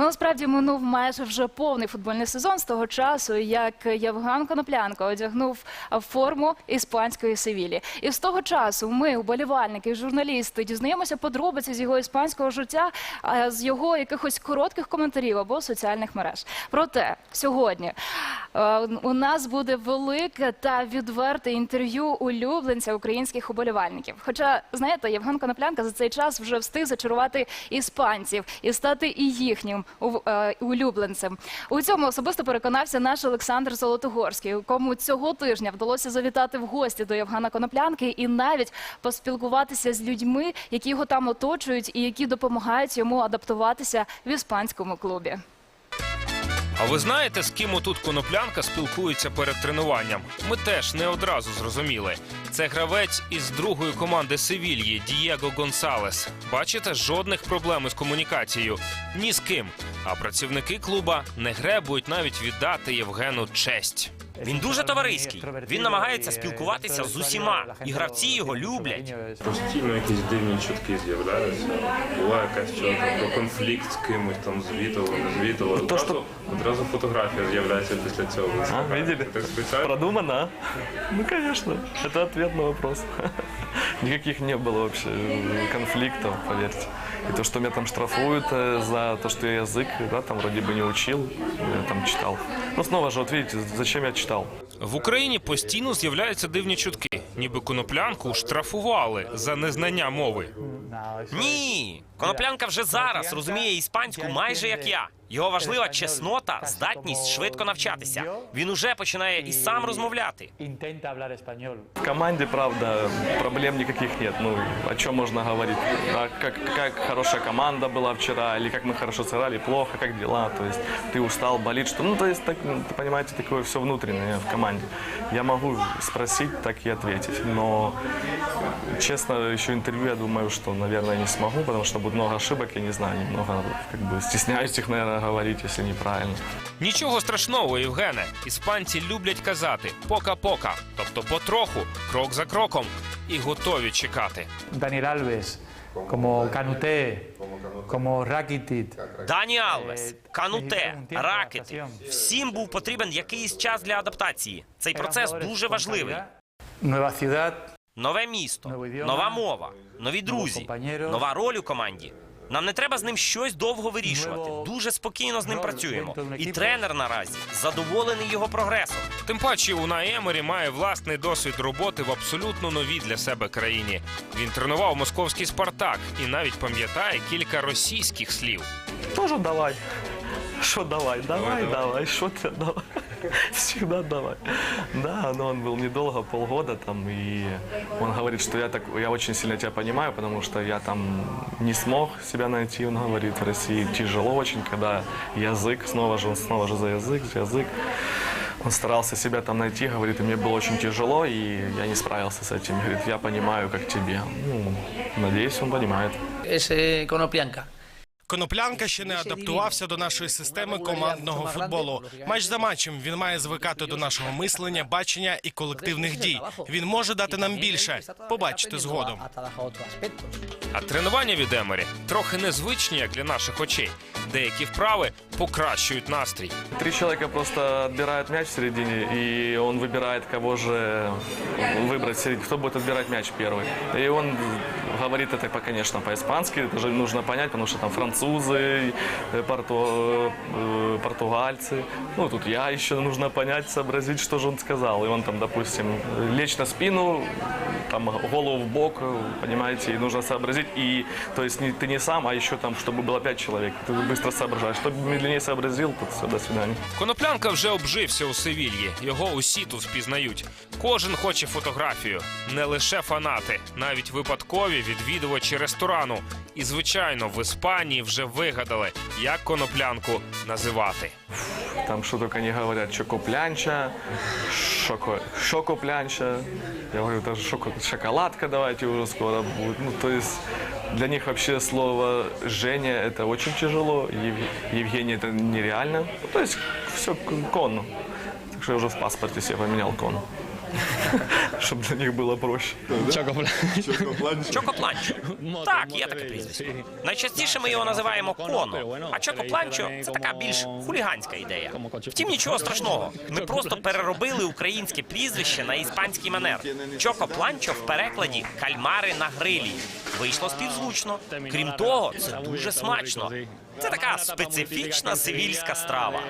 Ну, насправді минув майже вже повний футбольний сезон з того часу, як Євген Коноплянко одягнув форму іспанської Севілі. І з того часу ми, уболівальники, журналісти, дізнаємося подробиці з його іспанського життя, з його якихось коротких коментарів або соціальних мереж. Проте сьогодні е, у нас буде велике та відверте інтерв'ю улюбленця українських уболівальників. Хоча, знаєте, Євген Коноплянка за цей час вже встиг зачарувати іспанців і стати і їхнім улюбленцем. У цьому особисто переконався наш Олександр Золотогорський, кому цього тижня вдалося завітати в гості до Євгена Коноплянки і навіть поспілкуватися з людьми, які його там оточують і які допомагають йому адаптуватися в іспанському клубі. А ви знаєте, з ким отут коноплянка спілкується перед тренуванням? Ми теж не одразу зрозуміли. Це гравець із другої команди Севільї Дієго Гонсалес. Бачите, жодних проблем із комунікацією ні з ким. А працівники клуба не гребують навіть віддати Євгену честь. Він дуже товариський. Він намагається спілкуватися з усіма, і гравці його люблять. Постійно якісь дивні чутки з'являються. Була якась чого про конфлікт з кимось, там звітало, не звітало. Одразу, одразу фотографія з'являється після цього. А, видели? Так спеціально. Продумано, а? Ну, конечно. Это ответ на вопрос. Никаких не было вообще э, конфликтов, поверьте. И то, что меня там штрафуют э, за то, что я язык, да, там вроде бы не учил, я там читал. Ну, снова же, вот видите, зачем я читал? В Україні постійно з'являються дивні чутки, ніби коноплянку штрафували за незнання мови. Ні, коноплянка вже зараз розуміє іспанську майже як я. Його важлива чеснота, здатність швидко навчатися. Він уже починає і сам розмовляти. intenta hablar español. В команде, правда, проблем никаких нет. Ну, о чем можно говорить? А как, как хорошая команда была вчера, или как мы хорошо сыграли, плохо, как дела? То есть ты устал, болит, что? Ну, то есть, так, ну, ты понимаете, такое все внутреннее в команде. Я могу спросить, так и ответить. Но, честно, еще интервью, я думаю, что, наверное, не смогу, потому что будет много ошибок, я не знаю, немного, как бы, стесняюсь их, наверное, говорить, если неправильно. Нічого страшного, Євгене. Іспанці люблять казати пока-пока, тобто потроху, крок за кроком, і готові чекати. Daniel Alves, como Canute, como Rakitic. Дані Алвес, Кануте, Ракети. Всім був потрібен якийсь час для адаптації. Цей процес дуже важливий. Nueva ciudad, Нове місто, нова мова, нові друзі, нова роль у команді. Нам не треба з ним щось довго вирішувати. Дуже спокійно з ним працюємо. І тренер наразі задоволений його прогресом. Тим паче Унай Емері має власний досвід роботи в абсолютно новій для себе країні. Він тренував московський Спартак і навіть пам'ятає кілька російських слів. Тоже давай. Что давай? Давай, давай. Что ты давай? Всегда давай. Да, но он был недолго, полгода там, и он говорит, что я так, я очень сильно тебя понимаю, потому что я там не смог себя найти, он говорит, в России тяжело очень, когда язык, снова же, он снова же за язык, за язык. Он старался себя там найти, говорит, и мне было очень тяжело, и я не справился с этим. Говорит, я понимаю, как тебе. Ну, надеюсь, он понимает. es Conoplianca. Коноплянка ще не адаптувався до нашої системи командного футболу. Матч за матчем він має звикати до нашого мислення, бачення і колективних дій. Він може дати нам більше. Побачите згодом. А тренування від Емері трохи незвичні, як для наших очей. Деякі вправи покращують настрій. Три человека просто отбирают мяч в середине, и он выбирает, кого же выбрать в середине, кто будет отбирать мяч первый. И он говорит это, по- конечно, по-испански, это же нужно понять, потому что там французы, э, порту- э, португальцы. Ну, тут я еще нужно понять, сообразить, что же он сказал. И он там, допустим, лечь на спину, там голову в бок, понимаете, и нужно сообразить. И, то есть, не, ты не сам, а еще там, чтобы было пять человек. Ты быстро соображаешь. Кто медленнее сообразил, то все, до свидания. Коноплянка вже обжився у Севільї. Його усі тут впізнають. Кожен хоче фотографію, не лише фанати, навіть випадкові відвідувачі ресторану. І звичайно, в Іспанії вже вигадали, як коноплянку називати. Там что только не говорят, чокоплянча, шоко, шокоплянча. Я говорю, даже шоко, шоколадка давайте уже скоро будет. Ну, то есть для них вообще слово Женя это очень тяжело, Ев- Евгений это нереально. Ну, то все конно. Так что я уже в паспорте себе поменял кон. Чтобы для них было проще. Чокопланчо. Так, є таке прізвисько. Найчастіше ми його називаємо коно. А чокопланчо це така більш хуліганська ідея. Втім, нічого страшного. Ми просто переробили українське прізвище на іспанський манер. Чокопланчо в перекладі кальмари на грилі. Вийшло співзвучно. Крім того, це дуже смачно. Це така специфічна сивільська страва.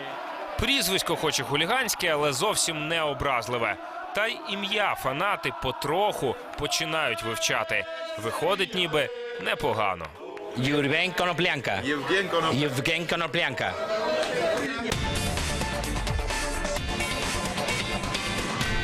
Прізвисько хоч і хуліганське, але зовсім не образливе. Та й ім'я фанати потроху починають вивчати. Виходить, ніби непогано. Євген Коноплянка. Євген Коноплянка.